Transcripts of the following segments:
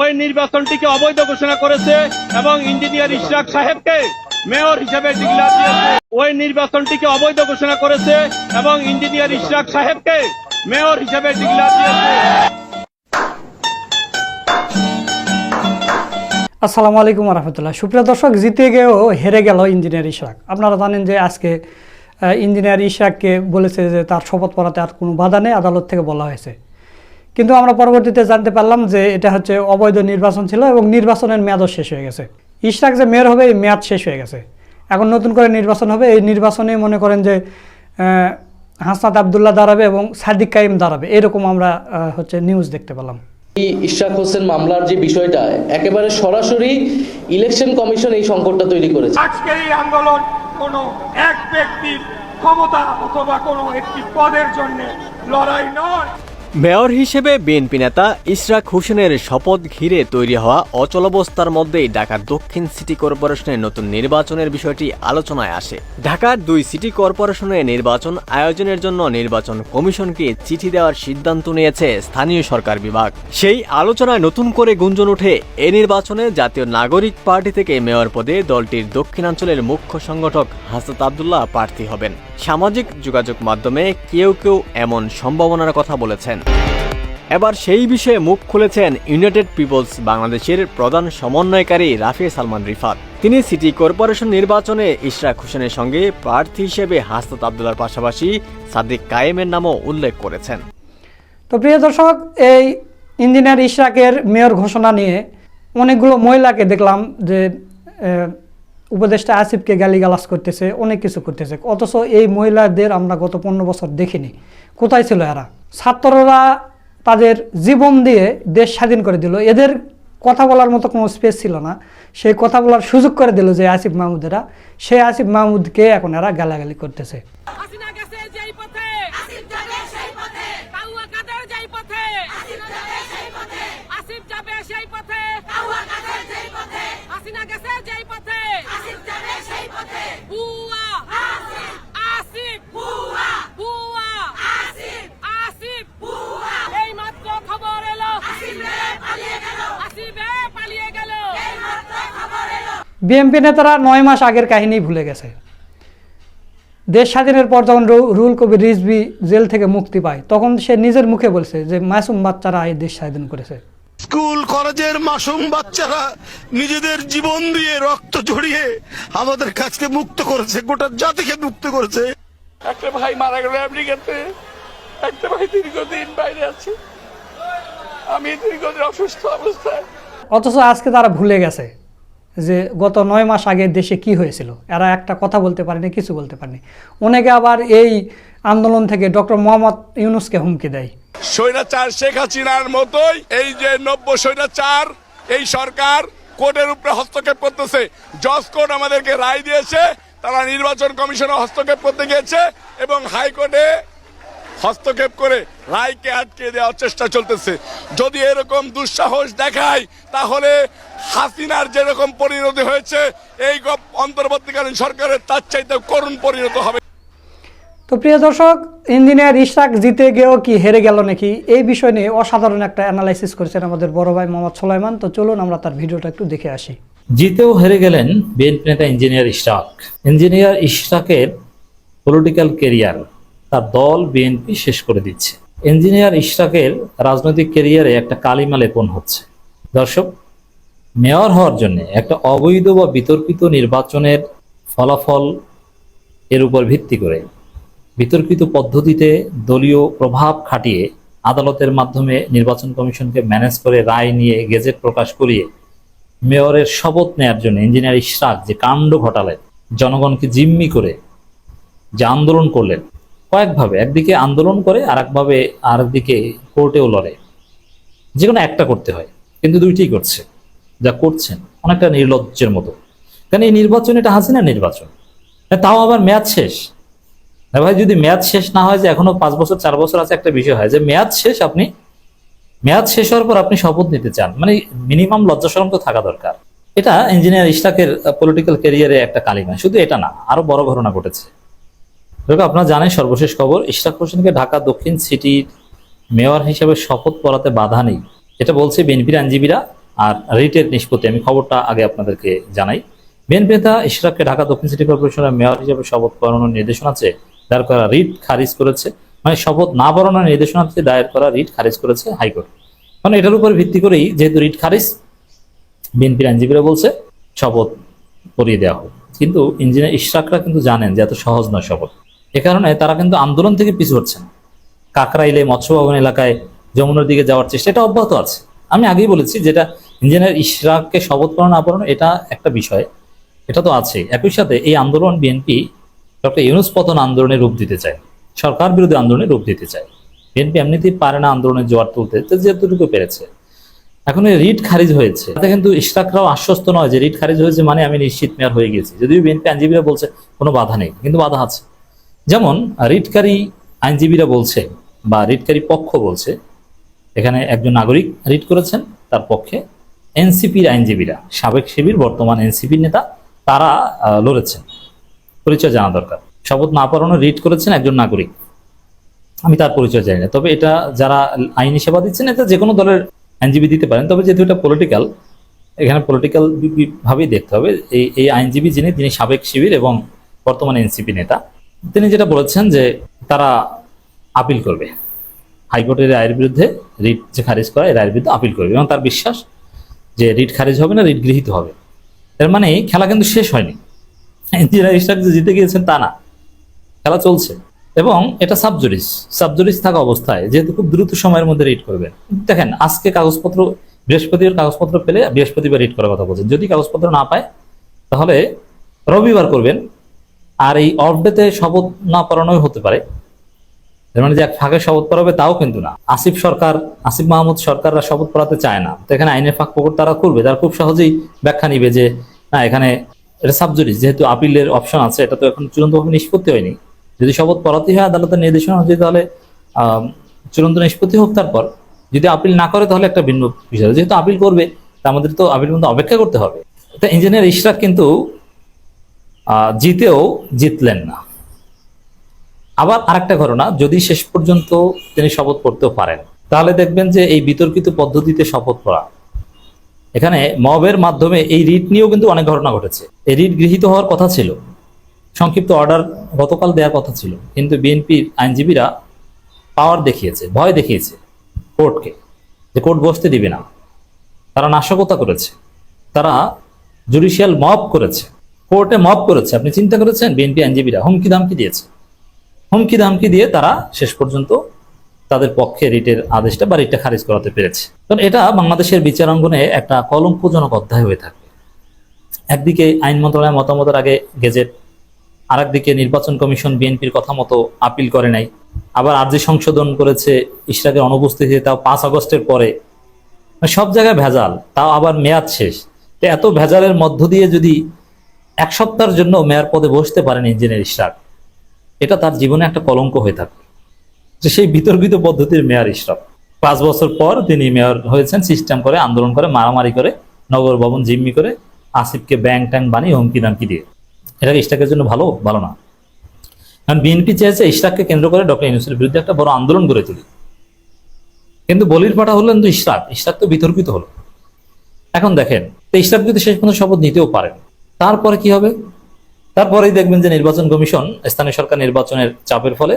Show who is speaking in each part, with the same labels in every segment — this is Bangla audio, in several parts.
Speaker 1: ওই নির্বাচনটিকে অবৈধ ঘোষণা করেছে এবং ইঞ্জিনিয়ার ইশরাক সাহেবকে মেয়র হিসেবে ডিক্লার দিয়েছে। ওই নির্বাচনটিকে অবৈধ ঘোষণা করেছে এবং ইঞ্জিনিয়ার ইশরাক সাহেবকে মেয়র হিসেবে ডিক্লার দিয়েছে।
Speaker 2: আসসালামু আলাইকুম রহমতুল্লাহ। সুপ্রিয় দর্শক, জিতে গেও হেরে গেল ইঞ্জিনিয়ার ইশরাক। আপনারা জানেন যে আজকে ইঞ্জিনিয়ার ইশরাককে বলেছে যে তার শপথ পড়াতে আর কোনো বাধা নেই, আদালত থেকে বলা হয়েছে। কিন্তু আমরা পরবর্তীতে জানতে পারলাম যে এটা হচ্ছে অবৈধ নির্বাচন ছিল এবং নির্বাচনের মেয়াদও শেষ হয়ে গেছে। ইশরাক যে মেয়র হবে এই মেয়াদ শেষ হয়ে গেছে। এখন নতুন করে নির্বাচন হবে এই নির্বাচনে মনে করেন যে আহ, হাসনাত আবদুল্লাহ দাঁড়াবে এবং সাদিক কাইম দাঁড়াবে। এরকম আমরা হচ্ছে নিউজ দেখতে পেলাম।
Speaker 3: এই ইশরাক হোসেন মামলার যে বিষয়টা একেবারে সরাসরি ইলেকশন কমিশন এই সংকটটা তৈরি করেছে।
Speaker 4: আজকের এই আন্দোলন কোনো এক ব্যক্তির ক্ষমতা অথবা কোনো একটি পদের জন্য লড়াই নয়।
Speaker 5: মেয়র হিসেবে বিএনপি নেতা ইশরাক হোসেনের শপথ ঘিরে তৈরি হওয়া অচলাবস্থার মধ্যেই ঢাকার দক্ষিণ সিটি কর্পোরেশনের নতুন নির্বাচনের বিষয়টি আলোচনায় আসে। ঢাকার দুই সিটি কর্পোরেশনের নির্বাচন আয়োজনের জন্য নির্বাচন কমিশনকে চিঠি দেওয়ার সিদ্ধান্ত নিয়েছে স্থানীয় সরকার বিভাগ। সেই আলোচনায় নতুন করে গুঞ্জন ওঠে এ নির্বাচনে জাতীয় নাগরিক পার্টি থেকে মেয়র পদে দলটির দক্ষিণাঞ্চলের মুখ্য সংগঠক হাসত আবদুল্লাহ প্রার্থী হবেন। সামাজিক যোগাযোগ মাধ্যমে কেউ কেউ এমন সম্ভাবনার কথা বলেছেন। এবার সেই বিষয়ে মুখ খুলেছেন ইউনাইটেড পিপলস বাংলাদেশের প্রধান সমন্বয়কারী রাফি সালমান রিফাত। তিনি সিটি কর্পোরেশন নির্বাচনে ইশরাক হোসেনের সঙ্গে প্রার্থী হিসেবে হাসনাত আবদুল্লার পাশাপাশি সাদিক কায়েমের নামও উল্লেখ করেছেন।
Speaker 2: তো প্রিয় দর্শক, এই ইঞ্জিনিয়ার ইশরাকের মেয়র ঘোষণা নিয়ে অনেকগুলো মহিলাকে দেখলাম যে উপদেষ্টা আসিফকে গালিগালাজ করতেছে, অনেক কিছু করতেছে। অথচ এই মহিলাদের আমরা গত পনেরো বছর দেখিনি। কোথায় ছিল এরা? ছাত্ররা তাদের জীবন দিয়ে দেশ স্বাধীন করে দিল। এদের কথা বলার মতো কোনো স্পেস ছিল না। সেই কথা বলার সুযোগ করে দিল যে আসিফ মাহমুদেরা। সেই আসিফ মাহমুদকে এখন এরা গালাগালি করতেছে
Speaker 6: হাসিনা গেছে যেই পথে আসিফ যাবে সেই পথে কাউয়া কাদের যেই পথে আসিফ যাবে সেই পথে আসিফ যাবে সেই পথে কাউয়া কাদের যেই পথে হাসিনা গেছে যেই পথে আসিফ যাবে সেই পথে বুয়া আসিফ আসিফ বুয়া বুয়া আসিফ আসিফ বুয়া এই মাত্র খবর এলো আসিফ পালিয়ে গেল আসিফ পালিয়ে গেল এই মাত্র
Speaker 2: বিএনপি নেতারা নয় মাস আগের কাহিনী ভুলে গেছে। দেশ স্বাধীনের পর যখন রুল কবির রিজভি জেল থেকে মুক্তি পায় তখন সে নিজের মুখে বলছে যে মাসুম বাচ্চারা এই দেশ স্বাধীন করেছে।
Speaker 7: স্কুল কলেজের মাসুম বাচ্চারা নিজেদের জীবন দিয়ে রক্ত ঝরিয়ে আমাদের কাছকে মুক্ত করেছে গোটা জাতিকে মুক্ত করেছে।
Speaker 4: একটা ভাই মারা গেল আমেরিকাতে। একটা ভাই দীর্ঘদিন বাইরে আছে। আমি দীর্ঘদিন অসুস্থ অবস্থায়।
Speaker 2: অথচ আজকে তারা ভুলে গেছে। যে গত নয় মাস আগে দেশে কি হয়েছিল? এরা একটা কথা বলতে পারেনি, কিছু বলতে পারেনি। অনেকে আবার এই আন্দোলন থেকে ডক্টর মোহাম্মদ ইউনুসকে হুমকি দেয়।
Speaker 7: স্বৈরাচার শেখ হাসিনার মতোই এই যে নব্য স্বৈরাচার, এই সরকার কোর্টের উপরে হস্তক্ষেপ করতেছে। জজ কোর্ট আমাদেরকে রায় দিয়েছে, তারা নির্বাচন কমিশনে হস্তক্ষেপ করতে গিয়েছে এবং হাইকোর্টে হস্তক্ষেপ করে রায়কে আটকে দেওয়ার চেষ্টা চলতেছে। যদি এরকম দুঃসাহস দেখায় তাহলে হাসিনার যেরকম পরিণতি হয়েছে এই অন্তর্বর্তীকালীন সরকারের তার চাইতে করুণ পরিণত হবে।
Speaker 2: তো প্রিয় দর্শক ইঞ্জিনিয়ার ইশরাক জিতে গিয়েও কি হেরে গেল নাকি? এই বিষয় নিয়ে অসাধারণ একটা অ্যানালাইসিস করেছেন আমাদের বড় ভাই মোহাম্মদ সোলাইমান। তো চলুন আমরা তার ভিডিওটা একটু দেখে আসি।
Speaker 8: জিতেও হেরে গেলেন বিএনপি নেতা ইঞ্জিনিয়ার ইশরাক। ইঞ্জিনিয়ার ইশরাকের পলিটিক্যাল কেরিয়ার তার দল বিএনপি শেষ করে দিচ্ছে। ইঞ্জিনিয়ার ইশরাকের রাজনৈতিক কেরিয়ারে একটা কালিমা লেপন হচ্ছে। দর্শক, মেয়র হওয়ার জন্য একটা অবৈধ বা বিতর্কিত নির্বাচনের ফলাফল এর উপর ভিত্তি করে বিতর্কিত পদ্ধতিতে দলীয় প্রভাব খাটিয়ে আদালতের মাধ্যমে নির্বাচন কমিশনকে ম্যানেজ করে রায় নিয়ে গেজেট প্রকাশ করিয়ে মেয়রের শপথ নেয়ার জন্য ইঞ্জিনিয়ার ইশরাক যে কাণ্ড ঘটালেন, জনগণকে জিম্মি করে যে আন্দোলন করলেন কয়েকভাবে, একদিকে আন্দোলন করে আর একভাবে আর একদিকে কোর্টেও লড়ে। যে কোনো একটা করতে হয়, কিন্তু দুইটাই করছে, যা করছেন, অনেকটা নির্লজ্জের মতো। কারণ এই নির্বাচন, এটা হাসিনা নির্বাচন? তাও আবার মেয়াদ শেষ। না ভাই, যদি মেয়াদ শেষ না হয় যে এখনও পাঁচ বছর, চার বছর আছে একটা বিষয় হয়, যে মেয়াদ শেষ আপনি, মেয়াদ শেষ হওয়ার পর আপনি শপথ নিতে চান মানে মিনিমাম লজ্জাশরম তো থাকা দরকার। এটা ইঞ্জিনিয়ার ইশরাকের পলিটিক্যাল ক্যারিয়ারে একটা কালিমা, শুধু এটা না, আরও বড় ঘটনা ঘটেছে। দেখো আপনারা জানেন সর্বশেষ খবর, ইশরাক হোসেনকে ঢাকা দক্ষিণ সিটির মেয়র হিসেবে শপথ করাতে বাধা নেই। এটা বলছে বিএনপির আইনজীবীরা আর রিটের নিষ্পত্তি। আমি খবরটা আগে আপনাদেরকে জানাই। বিএনপি নেতা ইশরাককে ঢাকা দক্ষিণ সিটি কর্পোরেশনের মেয়র হিসেবে শপথ করানোর নির্দেশনা চেয়ে দায়ের করা রিট খারিজ করেছে। মানে শপথ না পড়ানোর নির্দেশনা চেয়ে দায়ের করা রিট খারিজ করেছে হাইকোর্ট। মানে এটার উপর ভিত্তি করেই যেহেতু রিট খারিজ, বিএনপির আইনজীবীরা বলছে শপথ করিয়ে দেওয়া হোক। কিন্তু ইঞ্জিনিয়ার ইশরাকরা কিন্তু জানেন যে এত সহজ নয় শপথ। এ কারণে তারা কিন্তু আন্দোলন থেকে পিছু হচ্ছেন কাকরাইলে মৎস্য ভবন এলাকায় যমুনার দিকে যাওয়ার চেষ্টা, এটা অব্যাহত আছে। আমি আগেই বলেছি যেটা ইঞ্জিনিয়ার ইশরাককে শপথ করানো না করানো, এটা একটা বিষয়। এটা তো আছে। একই সাথে এই আন্দোলন বিএনপি ডক্টর ইউনুস পতন আন্দোলনের রূপ দিতে চায়। সরকার বিরোধী আন্দোলনের রূপ দিতে চায়। বিএনপি এমনিতেই পারে না আন্দোলনের জোয়ার তুলতে যেতটুকু পেরেছে। এখন এই রিট খারিজ হয়েছে। তাতে কিন্তু ইশরাকরাও আশ্বস্ত নয় যে রিট খারিজ হয়েছে মানে আমি নিশ্চিত মেয়র হয়ে গেছি যদিও বিএনপি আইনজীবীরা বলছে কোনো বাধা নেই, কিন্তু বাধা আছে। যেমন, রিটকারী আইনজীবীরা বলছে বা রিটকারী পক্ষ বলছে, এখানে একজন নাগরিক রিট করেছেন, তার পক্ষে এনসিপির আইনজীবীরা, সাবেক শিবির, বর্তমান এনসিপির নেতা, তারা লড়েছেন। পরিচয় জানা দরকার। শপথ না পড়ানো রিট করেছেন একজন নাগরিক। আমি তার পরিচয় জানি না। তবে এটা যারা আইনি সেবা দিচ্ছেন, এটা যে কোনো দলের আইনজীবী দিতে পারেন। তবে যেহেতু এটা পলিটিক্যাল এখানে পলিটিক্যাল ভাবেই দেখতে হবে। এই এই আইনজীবী যিনি, তিনি সাবেক শিবির এবং বর্তমান এনসিপি নেতা। তিনি যেটা বলেছেন যে তারা আপিল করবে। হাইকোর্টের রায়ের বিরুদ্ধে রিট যে খারিজ করা এই রায়ের বিরুদ্ধে আপিল করবে এবং তার বিশ্বাস যে রিট খারিজ হবে না, রিট গৃহীত হবে। এর মানে খেলা কিন্তু শেষ হয়নি। ইন্দিরা ইশরাক যে জিতে গিয়েছেন তা না। খেলা চলছে। এবং এটা সাবজুরিস। সাবজুরিস থাকা অবস্থায় যেহেতু খুব দ্রুত সময়ের মধ্যে রিট করবেন দেখেন, আজকে কাগজপত্র, বৃহস্পতিবার কাগজপত্র পেলে বৃহস্পতিবার রিট করার কথা বলছেন। যদি কাগজপত্র না পায়, তাহলে রবিবার করবেন আর এই অফ ডেতে শপথ না পড়ানোই হতে পারে। মানে যে এক ফাঁকে শপথ পড়াবে তাও কিন্তু না। আসিফ সরকার, আসিফ মাহমুদ সরকাররা শপথ পড়াতে চায় না। তো এখানে আইনের ফাঁক ফোকর তারা করবে। তারা খুব সহজেই ব্যাখ্যা নিবে যে, না, এখানে এটা সাবজুরিস যেহেতু আপিলের অপশন আছে, এটা তো এখন চূড়ান্তভাবে নিষ্পত্তি হয়নি। যদি শপথ পড়াতে হয় আদালতের নির্দেশনা অনুযায়ী তাহলে চূড়ান্ত নিষ্পত্তি হোক তারপর। যদি আপিল না করে, তাহলে একটা ভিন্ন বিষয়। যেহেতু আপিল করবে, তা আমাদের তো আপিল পর্যন্ত অপেক্ষা করতে হবে। তো ইঞ্জিনিয়ার ইশরাক কিন্তু জিতেও জিতলেন না। আবার আরেকটা ঘটনা, যদি শেষ পর্যন্ত তিনি শপথ করতেও পারেন, তাহলে দেখবেন যে এই বিতর্কিত পদ্ধতিতে শপথ পড়া। এখানে মবের মাধ্যমে এই রিট নিয়েও কিন্তু অনেক ঘটনা ঘটেছে। এই রিট গৃহীত হওয়ার কথা ছিল। সংক্ষিপ্ত অর্ডার গতকাল দেওয়ার কথা ছিল। কিন্তু বিএনপির আইনজীবীরা পাওয়ার দেখিয়েছে, ভয় দেখিয়েছে কোর্টকে যে কোর্ট বসতে দিবে না। তারা নাশকতা করেছে। তারা জুডিশিয়াল মব করেছে। কোর্টে মব করেছে। আপনি চিন্তা করেছেন? বিএনপি আইনজীবীরা হুমকি ধামকি দিয়েছে। হুমকি ধামকি দিয়ে তারা শেষ পর্যন্ত তাদের পক্ষে রিটের আদেশটা বা রিটটা খারিজ করাতে পেরেছে। কারণ এটা বাংলাদেশের বিচারাঙ্গনে একটা কলঙ্কজনক অধ্যায় হয়ে থাকবে একদিকে আইন মন্ত্রণালয়ের মতামতের আগে গেজেট আর একদিকে নির্বাচন কমিশন বিএনপির কথা মতো আপিল করে নাই। আবার আর্জি সংশোধন করেছে ইশরাকের অনুপস্থিতিতে তাও পাঁচ আগস্টের পরে। মানে সব জায়গায় ভেজাল, তাও আবার মেয়াদ শেষ। তো এত ভেজালের মধ্য দিয়ে যদি এক সপ্তাহের জন্য মেয়র পদে বসতে পারেন ইঞ্জিনিয়ার ইশরাক। এটা তার জীবনে একটা কলঙ্ক হয়ে থাকবে যে সেই বিতর্কিত পদ্ধতির মেয়র ইশরাক। পাঁচ বছর পর তিনি মেয়র হয়েছেন সিস্টেম করে, আন্দোলন করে, মারামারি করে, নগর ভবন জিম্মি করে, আসিফকে ব্যাং ট্যাং বানিয়ে হুমকি দামকি দিয়ে। এটা ইশরাকের জন্য ভালো ভালো না। কারণ বিএনপি চেয়েছে ইশরাককে কেন্দ্র করে ডক্টর ইউনুসের বিরুদ্ধে একটা বড় আন্দোলন গড়ে তুলি। কিন্তু বলির পাঠা হলো কিন্তু ইশরাক। ইশরাক তো বিতর্কিত হলো। এখন দেখেন, তো ইশরাক যদি শেষ পর্যন্ত শপথ নিতেও পারেন তারপরে কি হবে? তারপরেই দেখবেন যে নির্বাচন কমিশন, স্থানীয় সরকার নির্বাচনের চাপের ফলে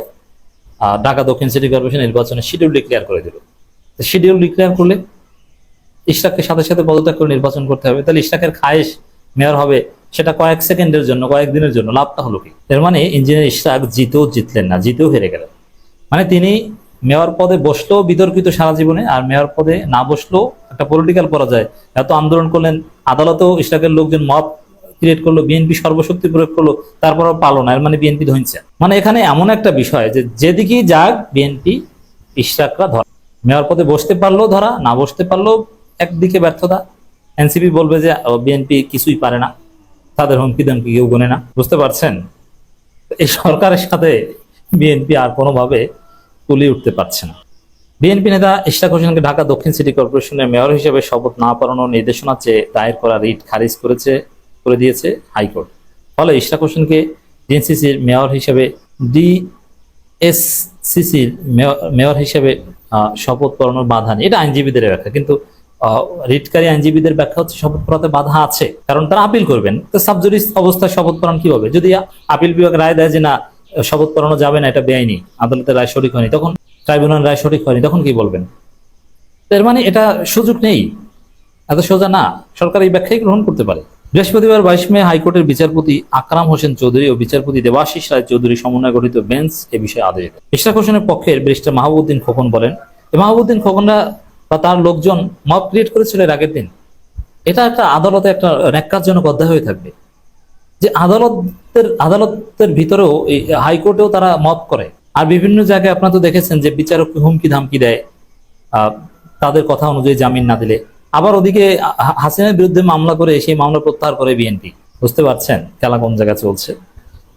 Speaker 8: ঢাকা দক্ষিণ সিটি কর্পোরেশন নির্বাচনের শিডিউল ডিক্লেয়ার করে দিল। শিডিউল ডিক্লেয়ার করলে ইশরাককে সাথে সাথে পদত্যাগ করে নির্বাচন করতে হবে। তাহলে ইশরাকের খায়েশ মেয়র হবে সেটা কয়েক সেকেন্ডের জন্য, কয়েক দিনের জন্য, লাভটা হলো কি? এর মানে ইঞ্জিনিয়ার ইশরাক জিতেও জিতলেন না, জিতেও হেরে গেলেন। মানে তিনি মেয়র পদে বসলেও বিতর্কিত সারা জীবনে, আর মেয়র পদে না বসলেও একটা পলিটিক্যাল পরাজয়, এত আন্দোলন করলেন, আদালতেও ইশরাকের লোকজন মত ক্রিয়েট করল বিএনপি সর্বশক্তি প্রয়োগ করল তারপর পালো না মানে বিএনপি ধরছে মানে এখানে এমন একটা বিষয় যে যেদিকেই যাক বিএনপি ইশরাকরা ধরা, মেয়র পদে বসতে পারলেও ধরা, না বসতে পারলেও একদিকে ব্যর্থতা। এনসিপি বলবে যে বিএনপি কিছুই পারে না, তাদের হুমকি দামকি কেউ গোনে না, বুঝতে পারছেন? এই সরকারের সাথে বিএনপি আর কোনোভাবে তুলিয়ে উঠতে পারছে না। বিএনপি নেতা ইশরাক হোসেনকে ঢাকা দক্ষিণ সিটি কর্পোরেশনের মেয়র হিসেবে শপথ না পড়ানোর নির্দেশনা চেয়ে দায়ের করা রিট খারিজ করেছে করে দিয়েছে হাইকোর্ট। ফলে ইশরাক হোসেনকে ডিএনসিসির মেয়র হিসেবে ডি এসসিসির মেয়র হিসেবে শপথ পড়ানোর বাধা নেই। এটা আইনজীবীদের ব্যাখ্যা। কিন্তু রিটকারী আইনজীবীদের ব্যাখ্যা হচ্ছে শপথ পড়াতে বাধা আছে। কারণ তারা আপিল করবেন। তো সাবজুডিস অবস্থায় শপথ পড়ান কীভাবে? যদি আপিল বিভাগ রায় দেয় যে না, শপথ করানো যাবে না, এটা বেআইনি, আদালতের রায় সঠিক হয়নি, তখন ট্রাইব্যুনাল রায় সঠিক হয়নি, তখন কি বলবেন? এর মানে এটা সুযোগ নেই। এত সোজা না। সরকার এই ব্যাখ্যাই গ্রহণ করতে পারে। বৃহস্পতিবার বাইশ মে হাইকোর্টের বিচারপতি আকরাম হোসেন চৌধুরী ও বিচারপতি দেবাশিস রায় চৌধুরী সমন্বয় গঠিত বেঞ্চ এ বিষয়ে আদেশ দেয় ইশরাক হোসেনের পক্ষের ব্যারিস্টার মাহবুদ্দিন খোকন বলেন মাহবুদ্দিন খোকনরা বা তার লোকজন মব ক্রিয়েট করেছিল এর আগের দিন। এটা একটা আদালতে একটা ন্যাক্কারজনক অধ্যায় হয়ে থাকবে। যে আদালতের আদালতের ভিতরেও এই হাইকোর্টেও তারা মত করে। আর বিভিন্ন জায়গায় আপনারা তো দেখেছেন যে বিচারককে হুমকি ধামকি দেয় তাদের কথা অনুযায়ী জামিন না দিলে। আবার ওদিকে হাসিনার বিরুদ্ধে মামলা করে সেই মামলা প্রত্যাহার করে বিএনপি। বুঝতে পারছেন খেলা কোন জায়গায় চলছে?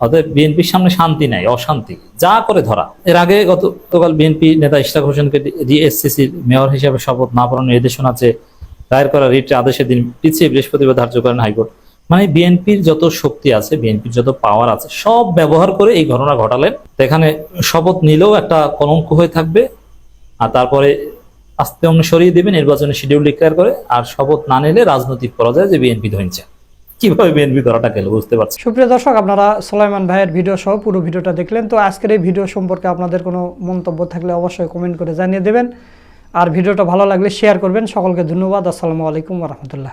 Speaker 8: অতএব বিএনপির সামনে শান্তি নাই, অশান্তি। যা করে ধরা। এর আগে গতকাল বিএনপি নেতা ইশরাক হোসেনকে ডিএসসিসির মেয়র হিসেবে শপথ না পড়ানোর নির্দেশনা আছে, দায়ের করা রিটের আদেশের দিন পিছিয়ে বৃহস্পতিবার ধার্য করেন হাইকোর্ট। মানে বিএনপির যত শক্তি আছে, বিএনপির যত পাওয়ার আছে, সব ব্যবহার করে এই ঘটনা ঘটালেন। এখানে শপথ নিলেও একটা কলঙ্ক হয়ে থাকবে। আর তারপরে আস্তে অন্য সরিয়ে দেবে নির্বাচনের শিডিউল ডিক্লেয়ার করে, আর শপথ না নিলে রাজনৈতিক পরাজয় যে বিএনপি ধরেছে। কীভাবে বিএনপি ধরাটা গেল, বুঝতে পারছি
Speaker 2: সুপ্রিয় দর্শক, আপনারা সোলাইমান ভাইয়ের ভিডিও সহ পুরো ভিডিওটা দেখলেন। তো আজকের এই ভিডিও সম্পর্কে আপনাদের কোনো মন্তব্য থাকলে অবশ্যই কমেন্ট করে জানিয়ে দেবেন। আর ভিডিওটা ভালো লাগলে শেয়ার করবেন। সকলকে ধন্যবাদ। আসসালামু আলাইকুম রহমতুল্লাহ।